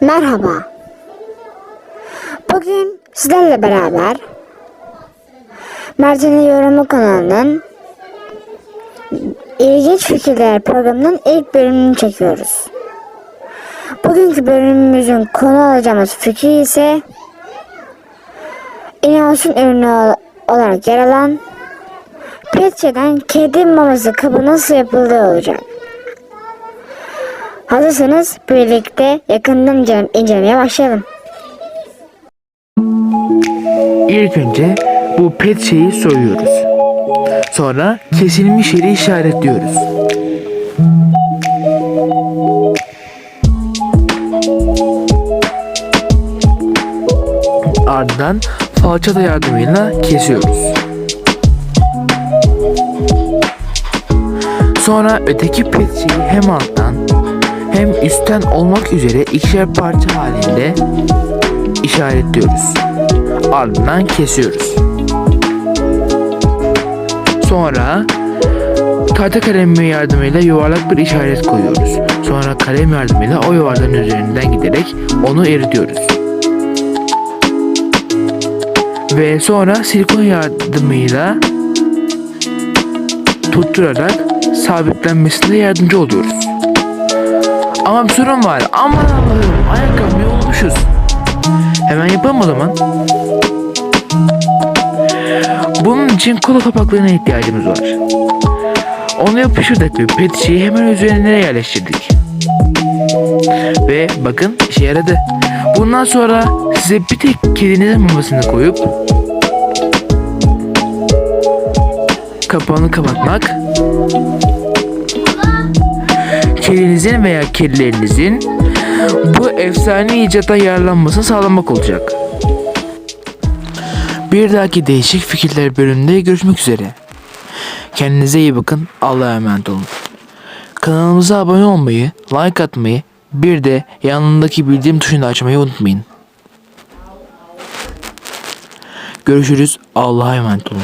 Merhaba. Bugün sizlerle beraber Mercan'ın Yorumu kanalının İlginç Fikirler programının ilk bölümünü çekiyoruz. Bugünkü bölümümüzün konu alacağımız fikir ise inovasyon ürünü ol- olarak yer alan Petçe'den kedi maması kabı nasıl yapıldığı olacak. Hazırsanız birlikte yakından incele- incelemeye başlayalım. İlk önce bu pet şeyi soyuyoruz. Sonra kesilmiş yeri işaretliyoruz. Ardından falçata yardımıyla kesiyoruz. Sonra öteki pet şeyi hem alttan hem üstten olmak üzere ikişer parça halinde işaretliyoruz. Ardından kesiyoruz. Sonra tahta kalemi yardımıyla yuvarlak bir işaret koyuyoruz. Sonra kalem yardımıyla o yuvarlağın üzerinden giderek onu eritiyoruz. Ve sonra silikon yardımıyla tutturarak sabitlenmesine yardımcı oluyoruz. Ama bir sorun var. Aman Allah'ım ayakkabımı yolmuşuz. Hemen yapalım o zaman. Bunun için kola kapaklarına ihtiyacımız var. Onu yapıştırdık ve pet şişeyi hemen üzerine yerleştirdik. Ve bakın işe yaradı. Bundan sonra size bir tek kedinizin mamasını koyup kapağını kapatmak kedinizin veya kedilerinizin bu efsane icata yararlanmasını sağlamak olacak. Bir dahaki değişik fikirler bölümünde görüşmek üzere. Kendinize iyi bakın. Allah'a emanet olun. Kanalımıza abone olmayı, like atmayı, bir de yanındaki bildirim tuşunu açmayı unutmayın. Görüşürüz. Allah'a emanet olun.